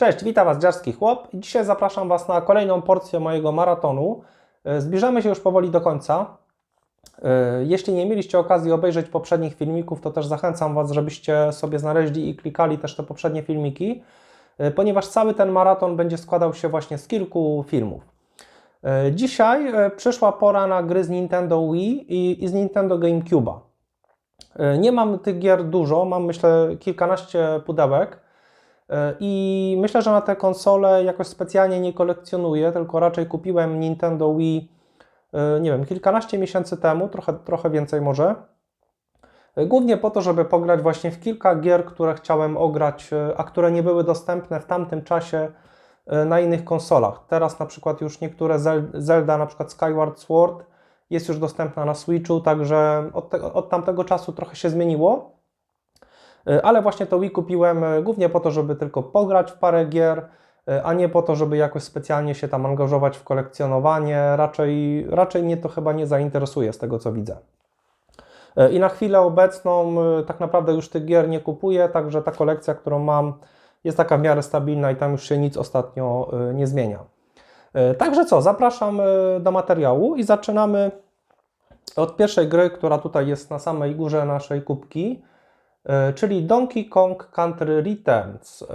Cześć, witam Was Dziarski Chłop dzisiaj zapraszam Was na kolejną porcję mojego maratonu. E, Zbliżamy się już powoli do końca. E, Jeśli nie mieliście okazji obejrzeć poprzednich filmików, to też zachęcam Was, żebyście sobie znaleźli i klikali też te poprzednie filmiki, e, ponieważ cały ten maraton będzie składał się właśnie z kilku filmów. Dzisiaj przyszła pora na gry z Nintendo Wii i, i z Nintendo GameCube'a. Nie mam tych gier dużo, mam myślę kilkanaście pudełek. E, I myślę, że na tę konsolę jakoś specjalnie nie kolekcjonuję, tylko raczej kupiłem Nintendo Wii, e, nie wiem, kilkanaście miesięcy temu, trochę, trochę więcej może. E, Głównie po to, żeby pograć właśnie w kilka gier, które chciałem ograć, a które nie były dostępne w tamtym czasie na innych konsolach. Teraz na przykład już niektóre Zel- Zelda, na przykład Skyward Sword, jest już dostępna na Switchu, także od, te, od tamtego czasu trochę się zmieniło. E, Ale właśnie to Wii kupiłem e, głównie po to, żeby tylko pograć w parę gier, e, a nie po to, żeby jakoś specjalnie się tam angażować w kolekcjonowanie. Raczej, raczej mnie to chyba nie zainteresuje z tego, co widzę. I na chwilę obecną tak naprawdę już tych gier nie kupuję, także ta kolekcja, którą mam, jest taka w miarę stabilna i tam już się nic ostatnio nie zmienia. Także co, zapraszam do materiału i zaczynamy od pierwszej gry, która tutaj jest na samej górze naszej kubki, czyli Donkey Kong Country Returns. E,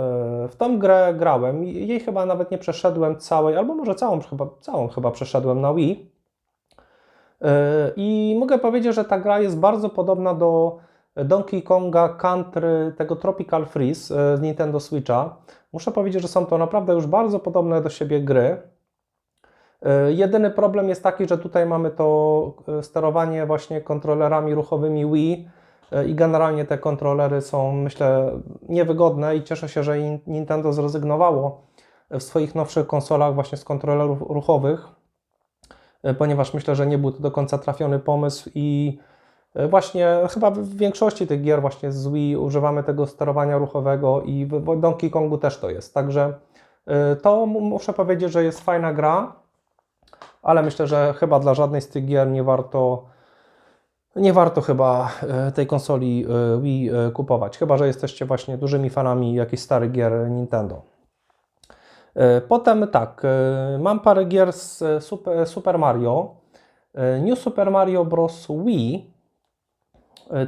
W tą grę grałem, jej chyba nawet nie przeszedłem całej, albo może całą chyba, całą chyba przeszedłem na Wii. E, I mogę powiedzieć, że ta gra jest bardzo podobna do Donkey Konga Country, tego Tropical Freeze e, z Nintendo Switcha. Muszę powiedzieć, że są to naprawdę już bardzo podobne do siebie gry. E, Jedyny problem jest taki, że tutaj mamy to e, sterowanie właśnie kontrolerami ruchowymi Wii e, i generalnie te kontrolery są, myślę, niewygodne i cieszę się, że in- Nintendo zrezygnowało w swoich nowszych konsolach właśnie z kontrolerów ruchowych, e, ponieważ myślę, że nie był to do końca trafiony pomysł i e, właśnie chyba w większości tych gier właśnie z Wii używamy tego sterowania ruchowego i w Donkey Kongu też to jest. Także e, to mu- muszę powiedzieć, że jest fajna gra ale myślę, że chyba dla żadnej z tych gier nie warto, nie warto chyba e, tej konsoli e, Wii e, kupować, chyba że jesteście właśnie dużymi fanami jakichś starych gier Nintendo. Potem tak, mam parę gier z Super, Super Mario. New Super Mario Bros. Wii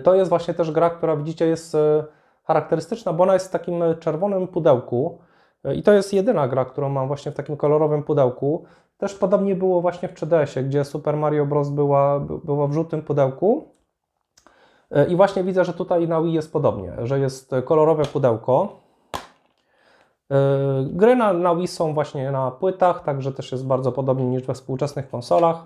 to jest właśnie też gra, która widzicie jest charakterystyczna, bo ona jest w takim czerwonym pudełku. E, I to jest jedyna gra, którą mam właśnie w takim kolorowym pudełku. Też podobnie było właśnie w 3DS-ie, gdzie Super Mario Bros. była, by- była w żółtym pudełku. E, I właśnie widzę, że tutaj na Wii jest podobnie, że jest kolorowe pudełko. E, Gry na, na Wii są właśnie na płytach, także też jest bardzo podobnie niż we współczesnych konsolach.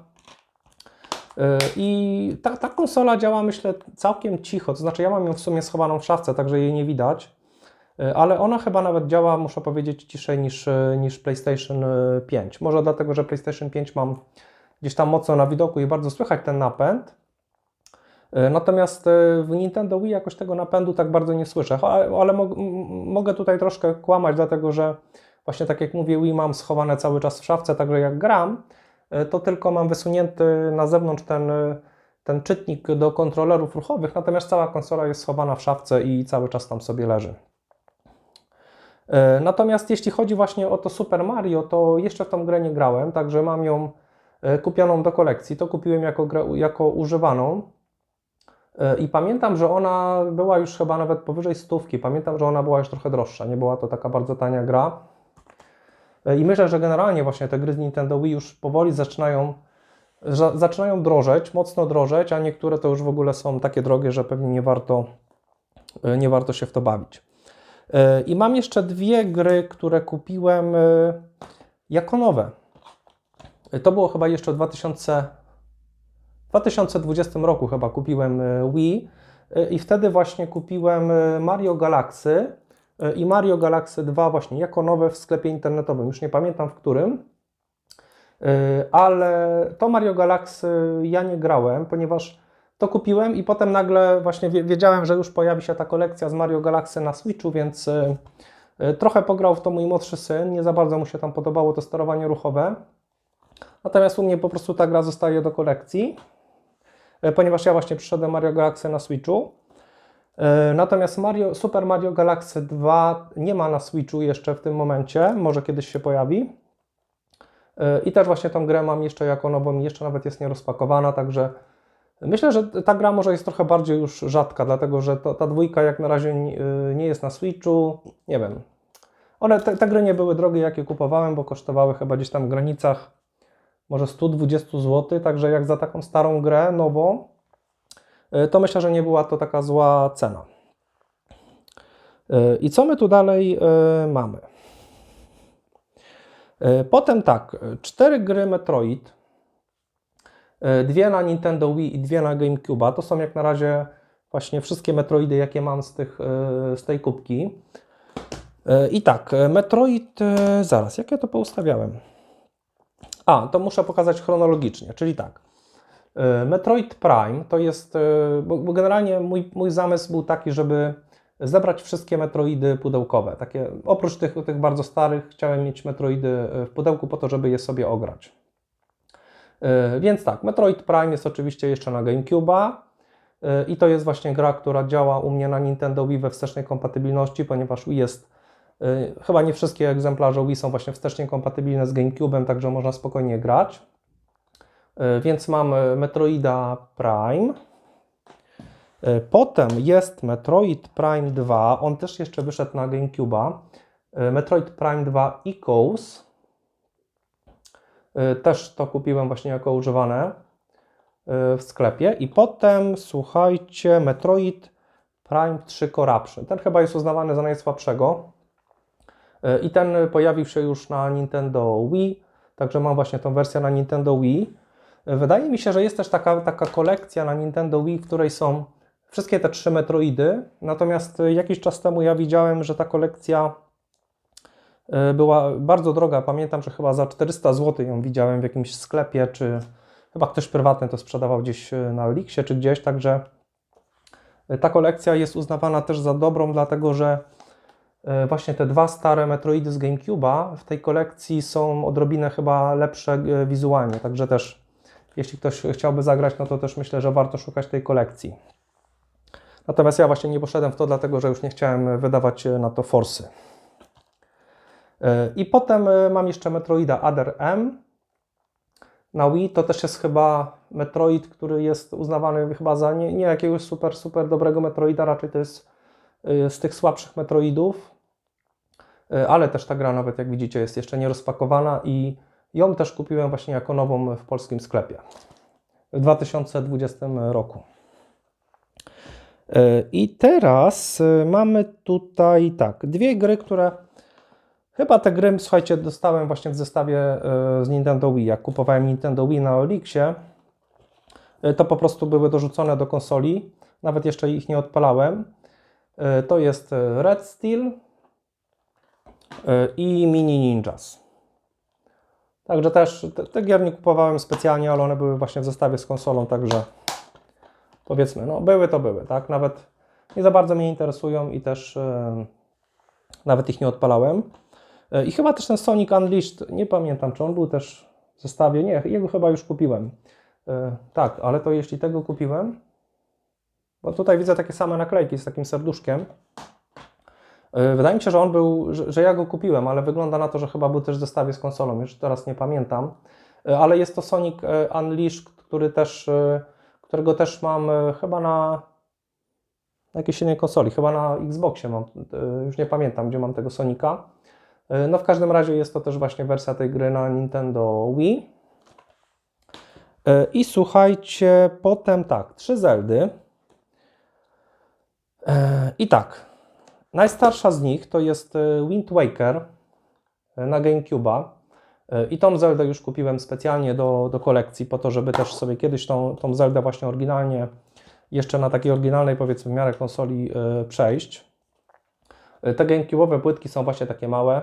I ta, ta konsola działa, myślę, całkiem cicho. To znaczy, ja mam ją w sumie schowaną w szafce, także jej nie widać. E, Ale ona chyba nawet działa, muszę powiedzieć, ciszej niż, e, niż PlayStation e, 5. Może dlatego, że PlayStation 5 mam gdzieś tam mocno na widoku i bardzo słychać ten napęd. E, Natomiast e, w Nintendo Wii jakoś tego napędu tak bardzo nie słyszę, ale, ale mog, m- mogę tutaj troszkę kłamać, dlatego że właśnie tak jak mówię, Wii mam schowane cały czas w szafce, także jak gram, e, to tylko mam wysunięty na zewnątrz ten, e, ten czytnik do kontrolerów ruchowych, natomiast cała konsola jest schowana w szafce i cały czas tam sobie leży. E, Natomiast jeśli chodzi właśnie o to Super Mario, to jeszcze w tą grę nie grałem, także mam ją e, kupioną do kolekcji. To kupiłem jako, jako używaną. E, I pamiętam, że ona była już chyba nawet powyżej stówki. Pamiętam, że ona była już trochę droższa. Nie była to taka bardzo tania gra. I myślę, że generalnie właśnie te gry z Nintendo Wii już powoli zaczynają, za- zaczynają drożeć, mocno drożeć, a niektóre to już w ogóle są takie drogie, że pewnie nie warto, nie warto się w to bawić. E, I mam jeszcze dwie gry, które kupiłem e, jako nowe. E, To było chyba jeszcze w 2000, 2020 roku chyba kupiłem Wii i wtedy właśnie kupiłem Mario Galaxy i Mario Galaxy 2 właśnie jako nowe w sklepie internetowym. Już nie pamiętam w którym, ale to Mario Galaxy ja nie grałem, ponieważ to kupiłem i potem nagle właśnie wie- wiedziałem, że już pojawi się ta kolekcja z Mario Galaxy na Switchu, więc y, y, trochę pograł w to mój młodszy syn. Nie za bardzo mu się tam podobało to sterowanie ruchowe. Natomiast u mnie po prostu ta gra zostaje do kolekcji, y, ponieważ ja właśnie przyszedłem Mario Galaxy na Switchu. Natomiast Mario, Super Mario Galaxy 2 nie ma na Switchu jeszcze w tym momencie, może kiedyś się pojawi. I też właśnie tą grę mam jeszcze jako nową, jeszcze nawet jest nierozpakowana, także myślę, że ta gra może jest trochę bardziej już rzadka, dlatego że to, ta dwójka jak na razie nie, nie jest na Switchu, nie wiem. One, te, te gry nie były drogie, jakie kupowałem, bo kosztowały chyba gdzieś tam w granicach może 120 zł, także jak za taką starą grę, nową, y, to myślę, że nie była to taka zła cena. Y, I co my tu dalej y, mamy? Y, Potem tak, y, cztery gry Metroid, y, dwie na Nintendo Wii i dwie na GameCube'a. To są jak na razie właśnie wszystkie Metroidy, jakie mam z, tych, y, z tej kubki. Y, I tak, Metroid, zaraz, jak ja to poustawiałem? A, to muszę pokazać chronologicznie, czyli tak. Metroid Prime to jest, bo, generalnie mój, mój zamysł był taki, żeby zebrać wszystkie Metroidy pudełkowe. Takie, oprócz tych, tych bardzo starych, chciałem mieć Metroidy w pudełku po to, żeby je sobie ograć. Y, Więc tak, Metroid Prime jest oczywiście jeszcze na GameCube'a y, i to jest właśnie gra, która działa u mnie na Nintendo Wii we wstecznej kompatybilności, ponieważ jest y, chyba nie wszystkie egzemplarze Wii są właśnie wstecznie kompatybilne z GameCube'em, także można spokojnie grać. Więc mam y, Metroida Prime. Potem jest Metroid Prime 2, on też jeszcze wyszedł na GameCube'a. Metroid Prime 2 Echoes. Y, Też to kupiłem właśnie jako używane y, w sklepie. I potem, słuchajcie, Metroid Prime 3 Corruption. Ten chyba jest uznawany za najsłabszego. Y, I ten pojawił się już na Nintendo Wii, także mam właśnie tą wersję na Nintendo Wii. Wydaje mi się, że jest też taka, taka kolekcja na Nintendo Wii, w której są wszystkie te trzy Metroidy. Natomiast jakiś czas temu ja widziałem, że ta kolekcja była bardzo droga. Pamiętam, że chyba za 400 zł ją widziałem w jakimś sklepie, czy chyba ktoś prywatny to sprzedawał gdzieś y, na Elixie, czy gdzieś. Także y, ta kolekcja jest uznawana też za dobrą, dlatego że właśnie te dwa stare Metroidy z GameCube'a w tej kolekcji są odrobinę chyba lepsze wizualnie. Także też, jeśli ktoś chciałby zagrać, no to też myślę, że warto szukać tej kolekcji. Natomiast ja właśnie nie poszedłem w to, dlatego że już nie chciałem wydawać e, na to forsy. I potem e, mam jeszcze Metroida Other M. Na Wii to też jest chyba Metroid, który jest uznawany chyba za nie, nie jakiegoś super, super dobrego Metroida, raczej to jest e, z tych słabszych Metroidów. E, Ale też ta gra nawet jak widzicie jest jeszcze nierozpakowana i ją też kupiłem właśnie jako nową w polskim sklepie w 2020 roku. I teraz mamy tutaj tak, dwie gry, które chyba te gry, słuchajcie, dostałem właśnie w zestawie e, z Nintendo Wii. Jak kupowałem Nintendo Wii na Elixie, e, to po prostu były dorzucone do konsoli, nawet jeszcze ich nie odpalałem. E, To jest Red Steel i Mini Ninjas. Także też te, te gier nie kupowałem specjalnie, ale one były właśnie w zestawie z konsolą, także powiedzmy, no były to były, tak? Nawet nie za bardzo mnie interesują i też nawet ich nie odpalałem. E, I chyba też ten Sonic Unleashed, nie pamiętam, czy on był też w zestawie, nie, jego chyba już kupiłem. E, tak, ale to jeśli tego kupiłem, bo tutaj widzę takie same naklejki z takim serduszkiem. E, Wydaje mi się, że on był, że, ja go kupiłem, ale wygląda na to, że chyba był też w zestawie z konsolą, już teraz nie pamiętam. Ale jest to Sonic Unleashed, który też, którego też mam chyba na, na jakiejś innej konsoli, chyba na Xboxie mam, już nie pamiętam, gdzie mam tego Sonika. E, No w każdym razie jest to też właśnie wersja tej gry na Nintendo Wii. E, I słuchajcie, potem tak, trzy Zeldy. E, I tak, najstarsza z nich to jest Wind Waker na GameCube'a. I tą Zeldę już kupiłem specjalnie do, do kolekcji, po to, żeby też sobie kiedyś tą, tą Zeldę właśnie oryginalnie, jeszcze na takiej oryginalnej, powiedzmy, w miarę konsoli przejść. Te GameCube'owe płytki są właśnie takie małe.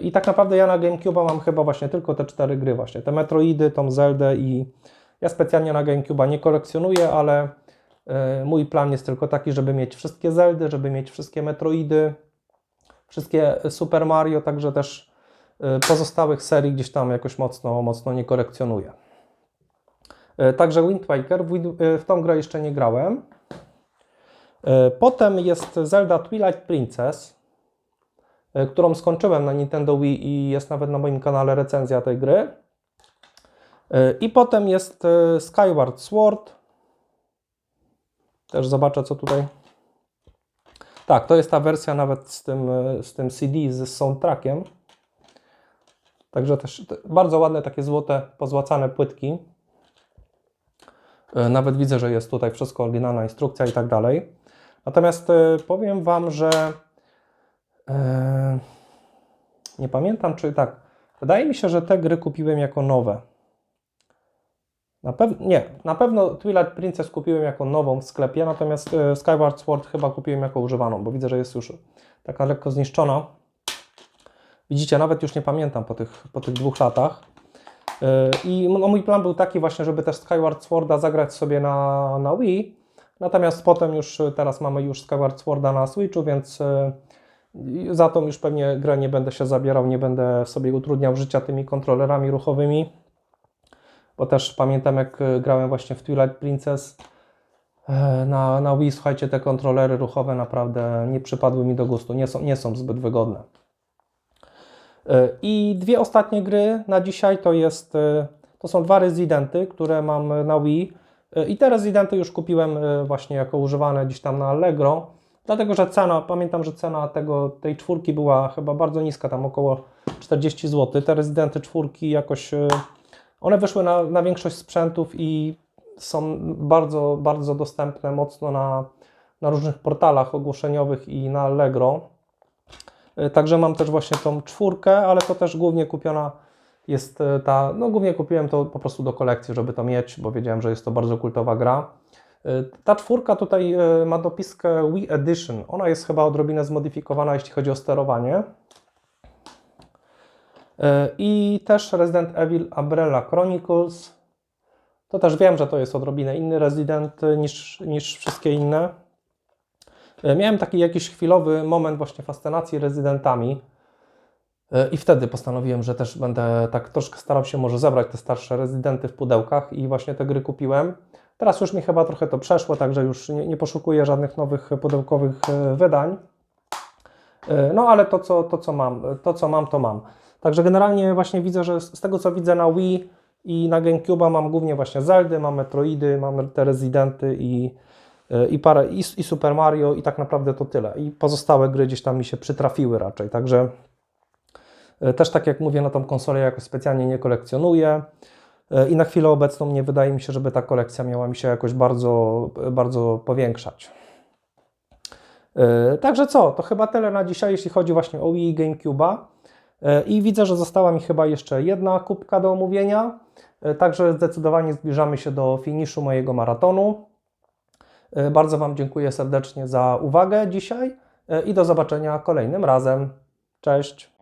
I tak naprawdę ja na GameCube'a mam chyba właśnie tylko te cztery gry właśnie. Te Metroidy, tą Zeldę i ja specjalnie na GameCube'a nie kolekcjonuję, ale e, mój plan jest tylko taki, żeby mieć wszystkie Zeldy, żeby mieć wszystkie Metroidy, wszystkie Super Mario, także też e, pozostałych serii gdzieś tam jakoś mocno, mocno nie kolekcjonuję. Także Wind Waker, w, tą grę jeszcze nie grałem. Potem jest Zelda Twilight Princess, którą skończyłem na Nintendo Wii i jest nawet na moim kanale recenzja tej gry. E, I potem jest e, Skyward Sword. Też zobaczę, co tutaj. Tak, to jest ta wersja nawet z tym, e, z tym CD, z soundtrackiem. Także też te- bardzo ładne, takie złote, pozłacane płytki. E, Nawet widzę, że jest tutaj wszystko oryginalna instrukcja i tak dalej. Natomiast e, powiem Wam, że e, nie pamiętam, czy tak. Wydaje mi się, że te gry kupiłem jako nowe. Na pewno nie, na pewno Twilight Princess kupiłem jako nową w sklepie, natomiast e, Skyward Sword chyba kupiłem jako używaną, bo widzę, że jest już taka lekko zniszczona. Widzicie, nawet już nie pamiętam po tych, po tych dwóch latach. Yy, I no, mój plan był taki właśnie, żeby też Skyward Sworda zagrać sobie na, na Wii. Natomiast potem już, teraz mamy już Skyward Sworda na Switchu, więc yy, za tą już pewnie grę nie będę się zabierał, nie będę sobie utrudniał życia tymi kontrolerami ruchowymi. Bo też pamiętam jak y, grałem właśnie w Twilight Princess e, na, na Wii, słuchajcie, te kontrolery ruchowe naprawdę nie przypadły mi do gustu, nie są, nie są zbyt wygodne. E, I dwie ostatnie gry na dzisiaj to jest, e, to są dwa Residenty, które mam na Wii. E, I te Residenty już kupiłem e, właśnie jako używane gdzieś tam na Allegro, dlatego że cena, pamiętam, że cena tego, tej czwórki była chyba bardzo niska, tam około 40 zł. Te Residenty czwórki jakoś, e, one wyszły na, na większość sprzętów i są bardzo, bardzo dostępne mocno na, na różnych portalach ogłoszeniowych i na Allegro. E, Także mam też właśnie tą czwórkę, ale to też głównie kupiona jest e, ta, no głównie kupiłem to po prostu do kolekcji, żeby to mieć, bo wiedziałem, że jest to bardzo kultowa gra. Ta czwórka tutaj e, ma dopiskę Wii Edition. Ona jest chyba odrobinę zmodyfikowana, jeśli chodzi o sterowanie. E, I też Resident Evil Umbrella Chronicles. To też wiem, że to jest odrobinę inny Resident niż, niż wszystkie inne. E, Miałem taki jakiś chwilowy moment właśnie fascynacji rezydentami i wtedy postanowiłem, że też będę tak troszkę starał się może zebrać te starsze rezydenty w pudełkach i właśnie te gry kupiłem. Teraz już mi chyba trochę to przeszło, także już nie, nie poszukuję żadnych nowych pudełkowych e, wydań. E, No ale to co, to, co mam, to co mam, to mam. Także generalnie właśnie widzę, że z tego co widzę na Wii i na GameCube'a mam głównie właśnie Zeldy, mam Metroidy, mam te Rezydenty i, e, i parę, i, i Super Mario i tak naprawdę to tyle. I pozostałe gry gdzieś tam mi się przytrafiły raczej, także też tak jak mówię, na tą konsolę jakoś specjalnie nie kolekcjonuję i na chwilę obecną nie wydaje mi się, żeby ta kolekcja miała mi się jakoś bardzo, bardzo powiększać. E, Także co, to chyba tyle na dzisiaj, jeśli chodzi właśnie o Wii GameCube'a. E, I widzę, że została mi chyba jeszcze jedna kubka do omówienia. E, Także zdecydowanie zbliżamy się do finiszu mojego maratonu. E, Bardzo Wam dziękuję serdecznie za uwagę dzisiaj e, i do zobaczenia kolejnym razem. Cześć!